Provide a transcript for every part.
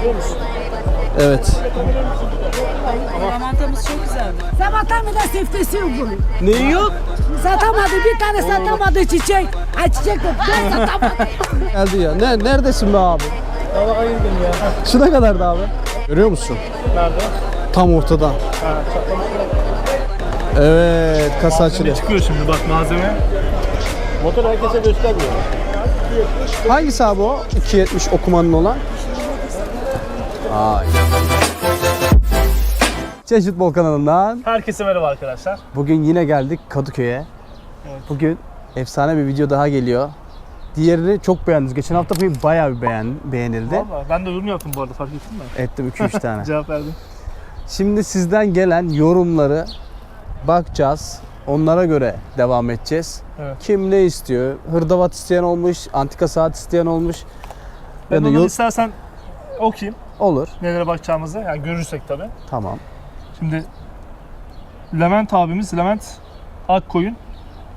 biliyor musun? Evet. Lavantamız çok güzeldi. Sabahtan de siftesi yok bunun. Neyi yok? Satamadı bir tane satamadı çiçek. Ay çiçek yok. Ben satamadım. Geldi ya. Ne, neredesin be abi? Valla indim ya. Şuna kadar da abi. Görüyor musun? Nerede? Tam ortada. Ha. Evet, kasa açılıyor. Çıkıyor şimdi bak malzeme. Motor herkese göstermiyor. Hangisi abi o? 270 okumanın olan. Ay. Çeşit Bol kanalından Herkese merhaba arkadaşlar. bugün yine geldik Kadıköy'e. Evet. Bugün efsane bir video daha geliyor. Diğerini çok beğendiniz. Geçen hafta bir bayağı bir beğen, beğenildi. Valla ben de yorum yaptım bu arada fark ettin mi? Ettim 2-3 tane. Cevap verdim. Şimdi sizden gelen yorumları bakacağız. Onlara göre devam edeceğiz. Evet. Kim ne istiyor? Hırdavat isteyen olmuş, antika saat isteyen olmuş. Ben Ya onu yor- istersen okuyayım. Olur. Nelere bakacağımızı. Yani görürsek tabii. Tamam. Şimdi Levent abimiz Levent Akkoyun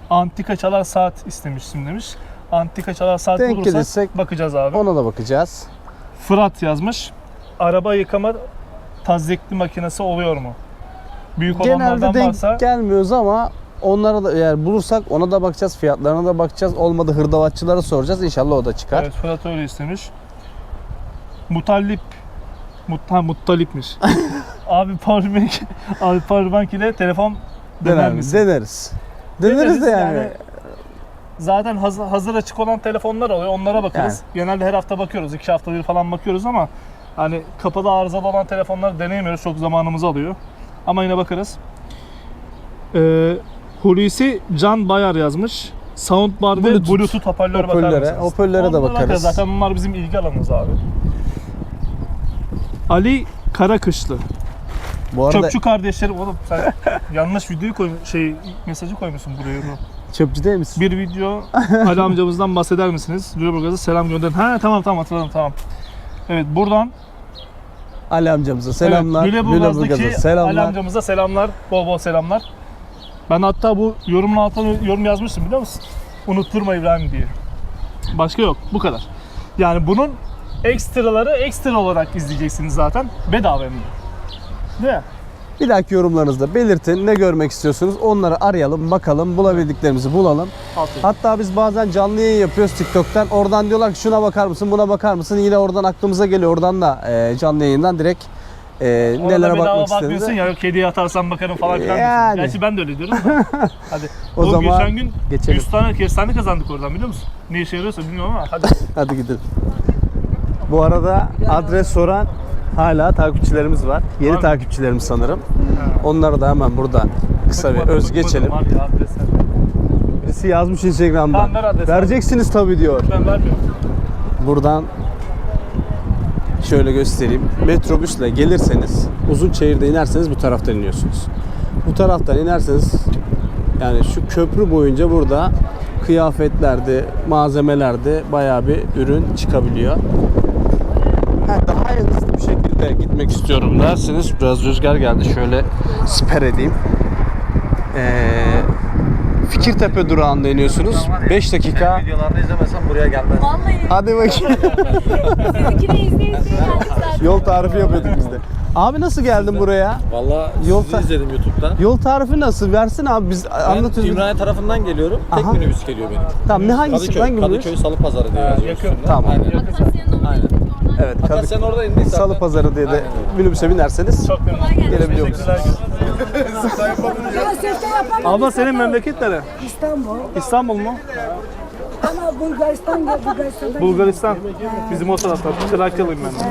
antika çalar saat istemiştim demiş. Antika çalar saat Denk bulursak gelirsek bakacağız abi. Ona da bakacağız. Fırat yazmış. Araba yıkama tazyikli makinesi oluyor mu? Büyük Genelde olanlardan denk varsa gelmiyoruz ama onlara da eğer bulursak ona da bakacağız. Fiyatlarına da bakacağız. Olmadı hırdavatçılara soracağız. İnşallah o da çıkar. Evet Fırat öyle istemiş. Mutallip Mut, ha, Muttalip'miş. abi powerbank abi powerbank ile telefon Dener, misin? deneriz. Deneriz de yani. Zaten hazır, hazır açık olan telefonlar oluyor. Onlara bakarız. Genelde her hafta bakıyoruz. iki hafta bir falan bakıyoruz ama hani kapalı arızalı olan telefonları deneyemiyoruz. Çok zamanımızı alıyor. Ama yine bakarız. Ee, Hulusi Can Bayar yazmış. Soundbar ve Bluetooth. Hoparlör bakar mısınız? hoparlöre de Onlara bakarız. Zaten bunlar bizim ilgi alanımız abi. Ali Karakışlı. Bu arada Çöpçü kardeşlerim oğlum sen yanlış videoyu koy şey mesajı koymuşsun buraya. çöpçü değil misin? Bir video Ali amcamızdan bahseder misiniz? Lüleburgaz'a selam gönderin. Ha tamam tamam hatırladım tamam. Evet buradan Ali amcamıza selamlar. Evet, Lüleburgaz'daki Lüleburgaz'a Ali selamlar. amcamıza selamlar. Bol bol selamlar. Ben hatta bu yorumun altına yorum yazmıştım biliyor musun? Unutturma İbrahim diye. Başka yok. Bu kadar. Yani bunun ekstraları ekstra olarak izleyeceksiniz zaten. Bedava hem de. Değil mi? Bir dahaki yorumlarınızda belirtin. Ne görmek istiyorsunuz? Onları arayalım, bakalım. Bulabildiklerimizi bulalım. Aferin. Hatta biz bazen canlı yayın yapıyoruz TikTok'tan. Oradan diyorlar ki şuna bakar mısın, buna bakar mısın? Yine oradan aklımıza geliyor. Oradan da e, canlı yayından direkt e, Ona da nelere bakmak istediğinizi. ya yok hediye atarsan bakarım falan filan Yani. Gerçi ben de öyle diyorum da. Hadi. O O zaman geçen gün geçelim. 100 tane kestane kazandık oradan biliyor musun? Ne işe yarıyorsa bilmiyorum ama hadi. Hadi gidelim. Bu arada adres soran hala takipçilerimiz var. Yeni mı? takipçilerimiz sanırım. Onları da hemen burada kısa bir öz geçelim. Birisi yazmış Instagram'dan. Tamam, ver adresi. Vereceksiniz tabii diyor. Ben vermiyorum. Buradan şöyle göstereyim. Metrobüsle gelirseniz Uzunçayır'da inerseniz bu taraftan iniyorsunuz. Bu taraftan inerseniz yani şu köprü boyunca burada kıyafetlerde, malzemelerde bayağı bir ürün çıkabiliyor. Ha, daha hızlı bir şekilde gitmek istiyorum derseniz biraz rüzgar geldi. Şöyle siper edeyim. Ee, Fikirtepe durağında iniyorsunuz. 5 dakika. Videolarını izlemesem buraya gelmez. Hadi bakayım. Sizinkini izleye izleye geldik zaten. Yol tarifi yapıyorduk biz de. Abi nasıl geldin buraya? Valla Yol sizi ta- izledim YouTube'dan. Yol tarifi nasıl? Versin abi biz Ben anlatıyoruz. İmraniye tarafından geliyorum. Tek Aha. minibüs geliyor benim. Tamam ne hangisi? Kadıköy, hangi Kadıköy? Salı Pazarı diye yazıyor üstünde. Tamam. Aynen. Aynen. Evet. Hatta Kadıköy sen orada indin zaten. Salı Pazarı diye de minibüse binerseniz Çok memnun. gelebiliyor musunuz? Teşekkürler. Ya. Abla senin memleket nere? İstanbul. İstanbul mu? Ama Bulgaristan ya Bulgaristan'da. Bulgaristan. Bizim o tarafta. Trakyalıyım ben de.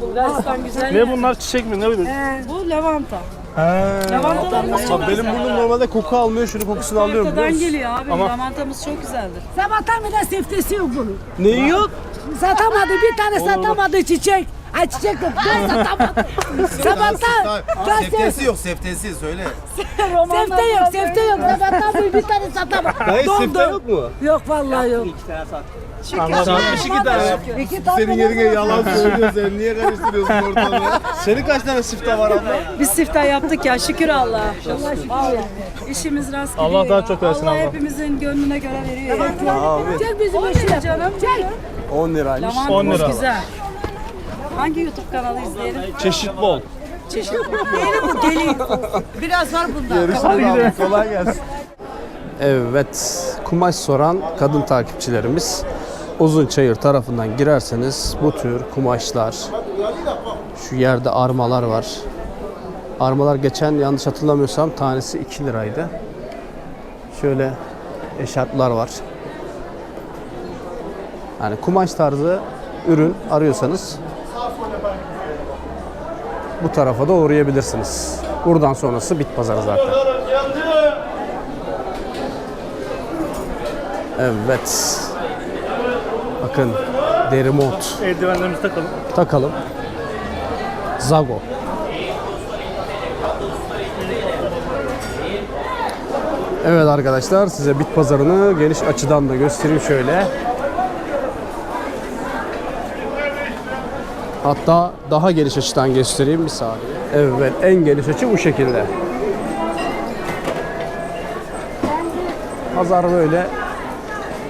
Bulgaristan güzel. Ne bunlar çiçek mi? Ne bileyim? Bu lavanta. He. Lavantalarımız çok Benim burnum normalde koku almıyor. Şunu kokusunu alıyorum biliyor Ortadan musun? geliyor abi. Ama- Lavantamız çok güzeldir. Sabahtan bir de siftesi yok bunun. Neyi yok? Satamadı bir tane satamadı çiçek. Ay çiçek yok. Ben satamadım. Sabahtan. Seftesi yok seftesi söyle. Sefte yok, sefte yok. Sabahtan bir, bir tane satamadım. Hayır Dondu. sifte yok mu? Yok vallahi yok. Anladım. iki tane. İki tane. Senin yerine yalan söylüyor sen niye karıştırıyorsun ortalığı? Senin kaç tane sifte var abla? Biz siftah yaptık ya şükür Allah. Vallahi. İşimiz rast gidiyor Allah daha ya. çok versin Allah abla. hepimizin gönlüne göre veriyor. ya. Çek bizim işi. canım. Çek. 10 liraymış. Lavantamız 10 lira. güzel. Hangi YouTube kanalı izleyelim? Çeşit bol. Çeşit. Yeni bu deli. Biraz var bunda. Kolay gelsin. Evet, kumaş soran kadın takipçilerimiz Uzun Çayır tarafından girerseniz bu tür kumaşlar, şu yerde armalar var. Armalar geçen yanlış hatırlamıyorsam tanesi 2 liraydı. Şöyle eşarplar var. Yani kumaş tarzı ürün arıyorsanız bu tarafa da uğrayabilirsiniz. Buradan sonrası bit pazarı zaten. Evet. Bakın deri mont Eldivenlerimizi takalım. takalım. Zago. Evet arkadaşlar size bit pazarını geniş açıdan da göstereyim şöyle. Hatta daha geniş açıdan göstereyim bir saniye. Evet en geniş açı bu şekilde. Pazar böyle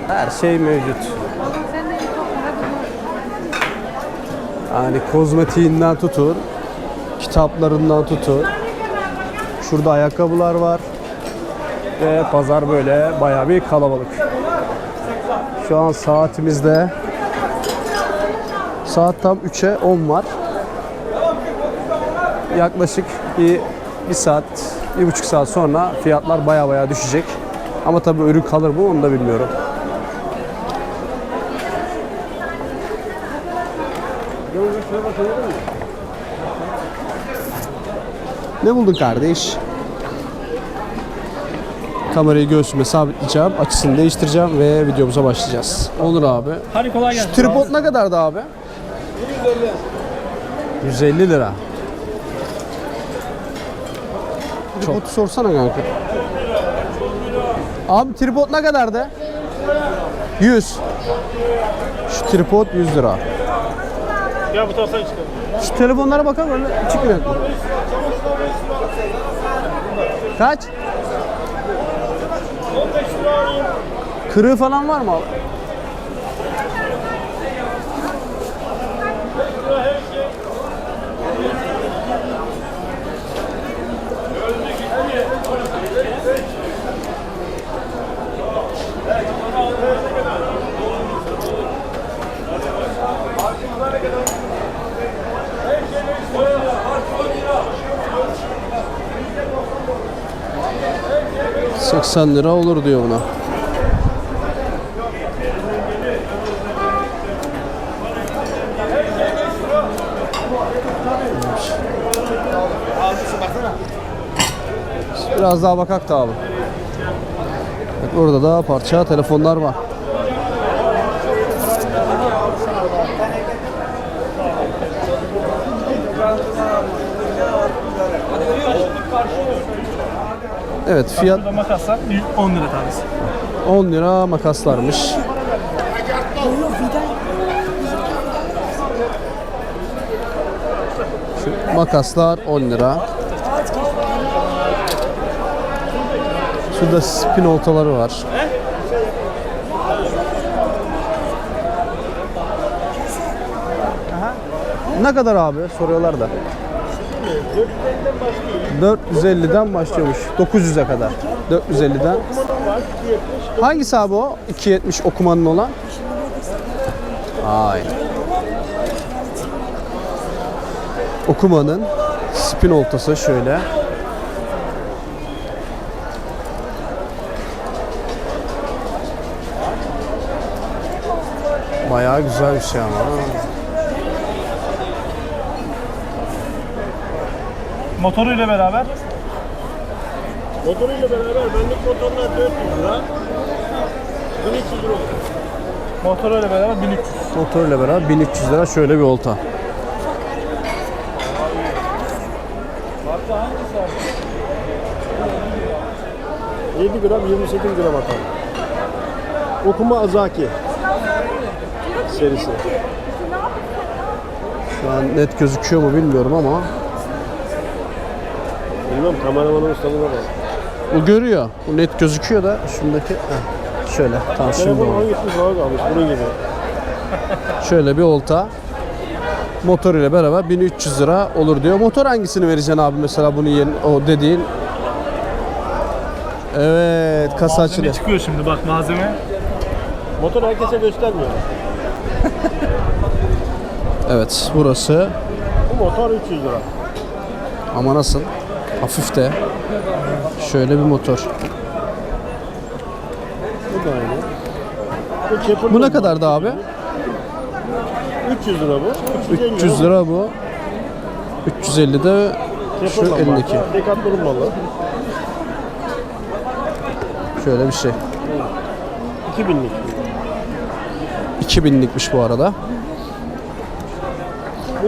her şey mevcut. Yani kozmetiğinden tutun, kitaplarından tutun. Şurada ayakkabılar var. Ve pazar böyle bayağı bir kalabalık. Şu an saatimizde saat tam 3'e 10 var. Yaklaşık bir, bir saat, bir buçuk saat sonra fiyatlar baya baya düşecek. Ama tabii ürün kalır mı onu da bilmiyorum. Ne buldun kardeş? Kamerayı göğsüme sabitleyeceğim, açısını değiştireceğim ve videomuza başlayacağız. Olur abi. Hadi kolay gelsin. Tripod ne kadardı abi? 150. 150 lira. Tripodu sorsana kanka. Abi tripod ne kadardı? 100. Şu tripod 100 lira. Gel bu tarafa çıkalım. Şu telefonlara bakalım öyle çıkmıyor. Kaç? Kırığı falan var mı abi? ...80 lira olur diyor buna. Biraz daha bakak da abi. Bak Orada da parça telefonlar var. Evet fiyat Burada makaslar 10 lira tanesi. 10 lira makaslarmış. Şu makaslar 10 lira. Şurada spin oltaları var. Ne kadar abi? Soruyorlar da. 450'den başlıyormuş. 900'e kadar. 450'den. Hangisi abi o? 270 okumanın olan. Ay. Okumanın spin oltası şöyle. Bayağı güzel bir şey ama. Motoruyla beraber Motoruyla beraber benlik motorlar 400 lira. 1200 lira. motoruyla beraber 1300. Motoruyla beraber 1300 lira şöyle bir olta. abi? 7 gram 28 gram atar. Okuma Azaki serisi. Şu an net gözüküyor mu bilmiyorum ama Bilmem kameramanın ustalığına bak. bu görüyor. Bu net gözüküyor da şundaki heh, şöyle tam şimdi Telefon oldu. hangisini falan kalmış bunun gibi. Şöyle bir olta. Motor ile beraber 1300 lira olur diyor. Motor hangisini vereceksin abi mesela bunu yeni o dediğin? Evet kasa Malzeme açılıyor. çıkıyor şimdi bak malzeme. Motor herkese göstermiyor. Evet burası Bu motor 300 lira. ama nasıl? Hafif de. Şöyle bir motor. Bu da aynı. Bu, ne kadardı abi? 300 lira bu. 350 300 lira bu. 350 de şu marka, Decathlon malı. Şöyle bir şey. 2000'lik. 2000'likmiş bu arada.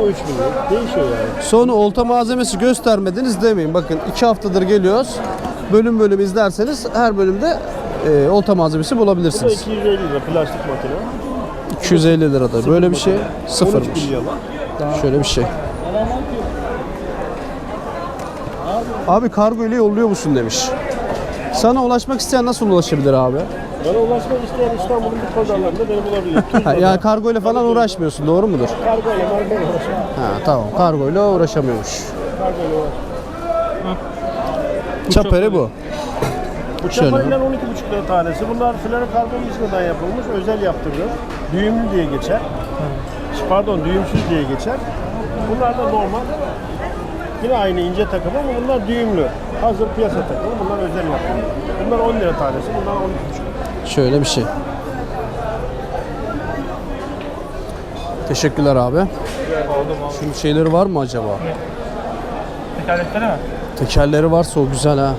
Bu 3000'lik. Değişiyor yani. Sonra olta malzemesi göstermediniz demeyin. Bakın 2 haftadır geliyoruz. Bölüm bölüm izlerseniz her bölümde e, olta malzemesi Bu da bulabilirsiniz. 250 lira plastik makine. 250 lirada. Böyle bir şey 13 sıfırmış. Şöyle bir şey. Abi kargo ile yolluyor musun demiş. Sana ulaşmak isteyen nasıl ulaşabilir abi? Bana ulaşmak isteyen İstanbul'un bir pazarlarında beni bulabilir. Ha, yani kargo ile falan uğraşmıyorsun doğru mudur? kargo ile markayla uğraşmak. Ha tamam kargo ile uğraşamıyormuş. Kargo ile uğraşmak. Çaperi bu. Bu Şöyle. çapariler 12,5 lira tanesi. Bunlar fluorokarbon lisadan yapılmış, özel yaptırılıyor. Düğümlü diye geçer. Pardon, düğümsüz diye geçer. Bunlar da normal. Yine aynı ince takım ama bunlar düğümlü. Hazır piyasa takımı. Bunlar özel yaptırılıyor. Bunlar 10 lira tanesi, bunlar 12,5 lira. Şöyle bir şey. Teşekkürler abi. Şunun şeyleri var mı acaba? Tekerlekleri mi? Tekerleri varsa o güzel ha.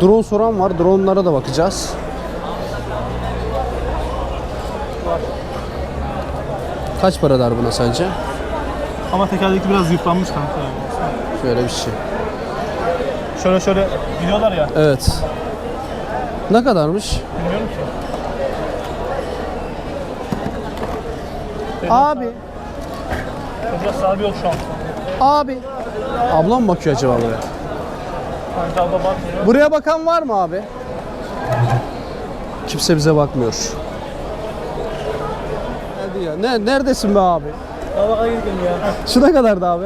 Drone soran var. Drone'lara da bakacağız. Kaç para der buna sence? Ama tekerlekli biraz yıpranmış kanka. Şöyle bir şey. Şöyle şöyle gidiyorlar ya. Evet. Ne kadarmış? Bilmiyorum ki. Abi. Biraz sahibi yok şu an. Abi. Ablam mı bakıyor acaba buraya? Kanka abla bakmıyor. Buraya bakan var mı abi? Kimse bize bakmıyor. Hadi ya. Ne, neredesin be abi? Allah'a girdim ya. Şu ne kadardı abi?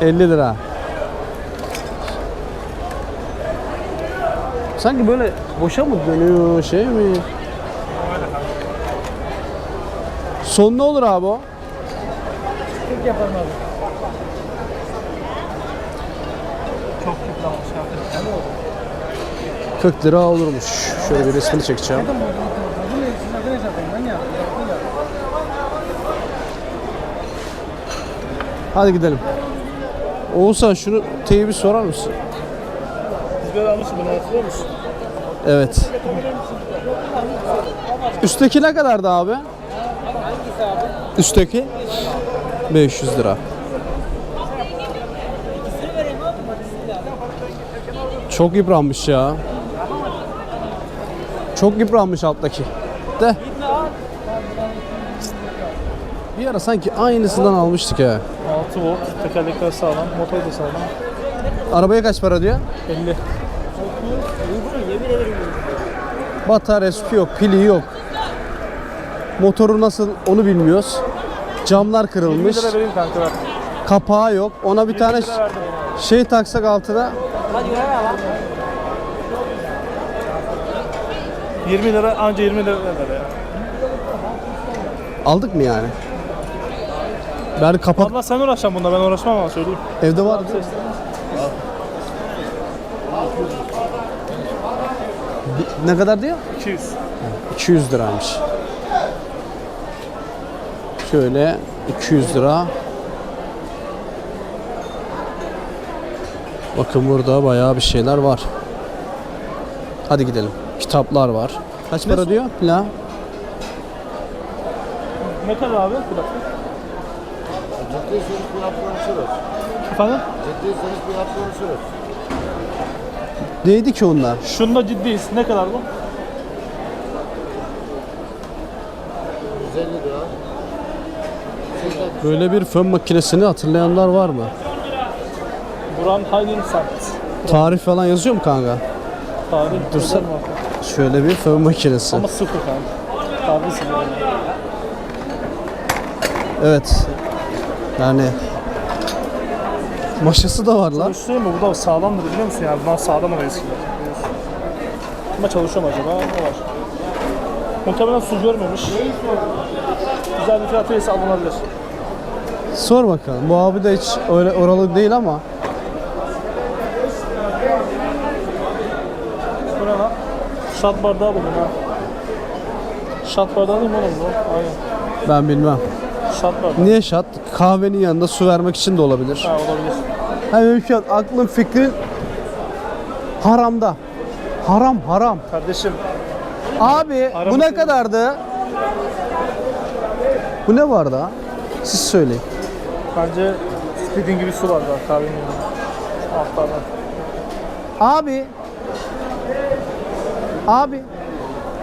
50 lira. Sanki böyle boşa mı dönüyor şey mi? Son ne olur abi o? 40 yaparım abi. Çok yıpranmış kanka. 40 lira olurmuş. Şöyle bir resmini çekeceğim. Hadi gidelim. Oğuzhan şunu teybi sorar mısın? Biz böyle almışız bunu hatırlıyor musun? Evet. Üstteki ne kadardı abi? Üstteki? 500 lira. Çok yıpranmış ya. Çok yıpranmış alttaki. De. Bir ara sanki aynısından almıştık ya. 6 volt, tekerlekler sağlam, motor da sağlam. Arabaya kaç para diyor? 50. Bataryası yok, pili yok. Motoru nasıl onu bilmiyoruz. Camlar 20 kırılmış. lira vereyim kanka ver. Kapağı yok. Ona bir tane lira verdim. şey taksak altına 20 lira anca 20 lira ver ya. aldık mı yani? Ben kapak Abla sen uğraşacaksın bununla ben uğraşmam ama söyleyeyim. evde var. Ne kadar diyor? 200. 200 liraymış. Şöyle 200 lira. Bakın burada bayağı bir şeyler var. Hadi gidelim. Kitaplar var. Kaç para diyor? Pla. Ne kadar abi? Kulaklık. Ciddiyseniz hafta konuşuruz. Efendim? Ciddiyseniz hafta konuşuruz. Neydi ki onlar? Şunda ciddiyiz. Ne kadar bu? 150 lira. Böyle bir fön makinesini hatırlayanlar var mı? Buran Haydin Sart. Tarih falan yazıyor mu kanka? Tarih. Dursa-. Şöyle bir fön makinesi. Ama sıfır kanka. Tabi sıfır. Evet. Yani maşası da var lan. Çalışıyor mu? Bu da sağlamdır biliyor musun yani? Bunlar sağlam ama biliyorsun. Ama çalışıyor mu acaba? O var. Muhtemelen su görmemiş. Güzel bir fiyat alınabilir. Sor bakalım. Bu abi de hiç öyle oralı değil ama Bu ne lan? Şat bardağı buldum ha. Şat bardağı değil mi oğlum bu? Aynen. ben bilmem. Şat bardağı. Niye şat? Kahvenin yanında su vermek için de olabilir. Ha olabilir. Hani an aklım fikrin haramda. Haram haram. Kardeşim Abi Haram bu ne kadardı? Bu ne vardı ha? Siz söyleyin. Bence istediğin gibi su var daha kahvenin yanında. Altlardan. Abi. Abi.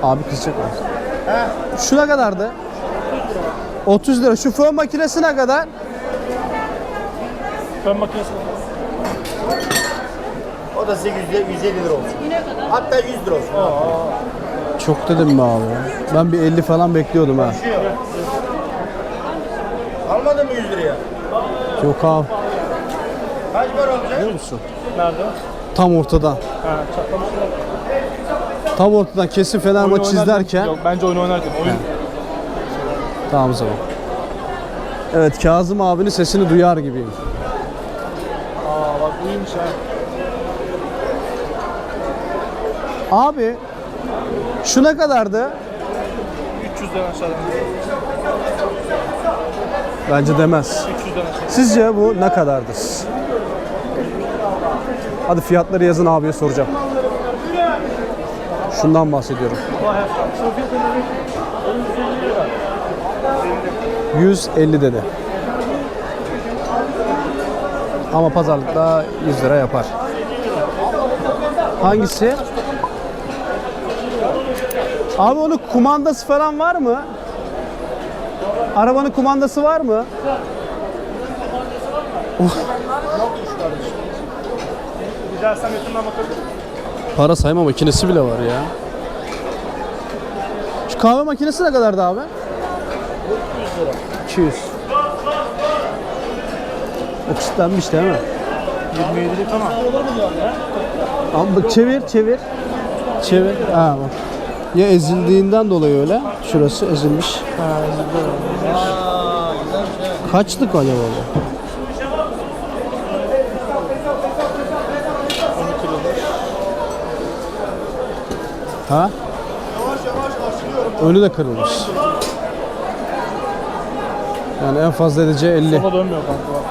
Abi kızacak mı? Şu ne kadardı? 30 lira. Şu fön makinesi ne kadar? Fön makinesi O da size 150 lira olsun. Hatta 100 lira olsun. Çok dedim be abi. Ben bir 50 falan bekliyordum ha. Almadın mı 100 liraya? Yok abi. Kaç para olacak? Biliyor musun? nerede? Tam ortadan. Ha çatlamış. Tam ortadan kesin Fener maçı izlerken. Yok bence oyun oynarken. Oyun Tamam o zaman. Evet Kazım abinin sesini duyar gibiyim. Aa bak iyiymiş ha. Abi şu ne kadardı? 300'den aşağıdan. Bence demez. 300'den aşağı. Sizce bu ne kadardır? Hadi fiyatları yazın abiye soracağım. Şundan bahsediyorum. 150 dedi. Ama pazarlıkta 100 lira yapar. Hangisi? Abi onun kumandası falan var mı? Arabanın kumandası var mı? Yakından bakabilirim. Para sayma makinesi bile var ya. Şu kahve makinesi ne kadardı abi? 200 O kilitlenmiş değil mi? 27'lik ama. Abi bak çevir çevir. Çevir. Ha bak. Ya ezildiğinden dolayı öyle. Şurası ezilmiş. Kaçlık acaba bu? Ha? Önü de kırılmış. Yani en fazla edeceği 50. Sola dönmüyor kanka.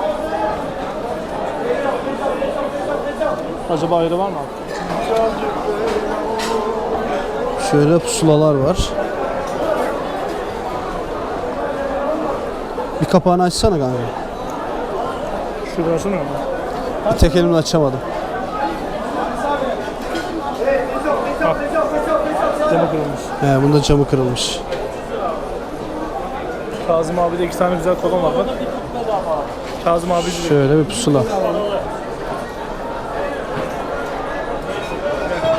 Acaba ayrı var mı? Şöyle pusulalar var. Bir kapağını açsana kanka. Şurası mı? Bir tek elimle açamadım. Camı kırılmış. He bunda camı kırılmış. Kazım abi de iki tane güzel kolon var bak. Kazım abi de Şöyle bir pusula.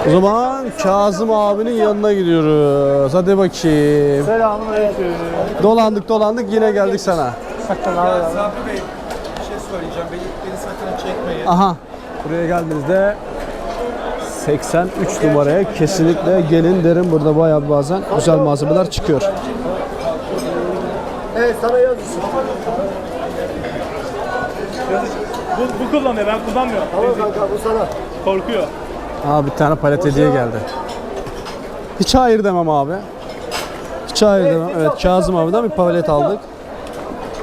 O zaman Kazım abinin yanına gidiyoruz. Hadi bakayım. Selamun aleyküm. Dolandık dolandık yine geldik sana. Sabri Bey bir şey söyleyeceğim. Beni, beni sakın çekmeyin. Aha. Buraya geldiğinizde 83 numaraya kesinlikle gelin derim. Burada bayağı bazen güzel malzemeler çıkıyor. Evet sana yazışın. Bu, bu kullanıyor ben kullanmıyorum. Tamam kanka bu sana. Korkuyor. Aa bir tane palet hediye geldi. Hiç hayır demem abi. Hiç hayır demem. Evet Kazım abiden bir palet aldık.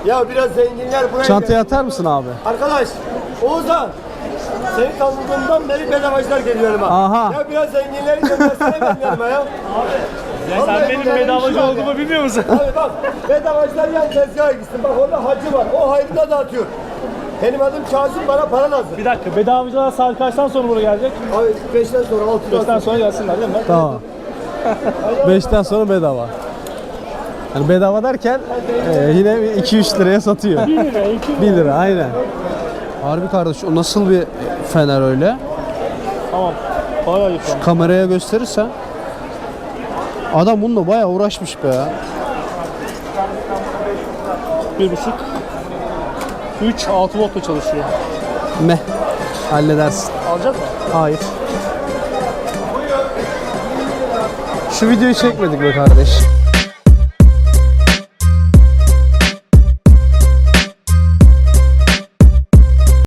Ya biraz zenginler buraya Çantaya atar mısın abi? Arkadaş Oğuzhan seni tanıdığımdan beri bedavacılar geliyor yanıma. Aha. Ya biraz zenginleri göndersene benim yanıma ya. Sen Vallahi benim bedavacı olduğumu bilmiyor musun? Abi bak bedavacılar yan tezgaha gitsin. Bak orada hacı var. O hayrına dağıtıyor. Benim adım Kazım bana para lazım. Bir dakika bedavacılar saat kaçtan sonra buraya gelecek? Abi 5'ten sonra 6'dan 5'ten sonra. sonra gelsinler değil mi? Tamam. 5'ten sonra bedava. Yani bedava derken e, yine 2-3 liraya satıyor. 1 lira, 2 1 lira aynen. Harbi kardeş o nasıl bir fener öyle? Tamam. Bayağı yıpranmış. Kameraya gösterirsen. Adam bununla bayağı uğraşmış be ya. Bir buçuk. 3 6 voltla çalışıyor. Meh. Halledersin. Alacak mı? Hayır. Şu videoyu çekmedik be kardeş.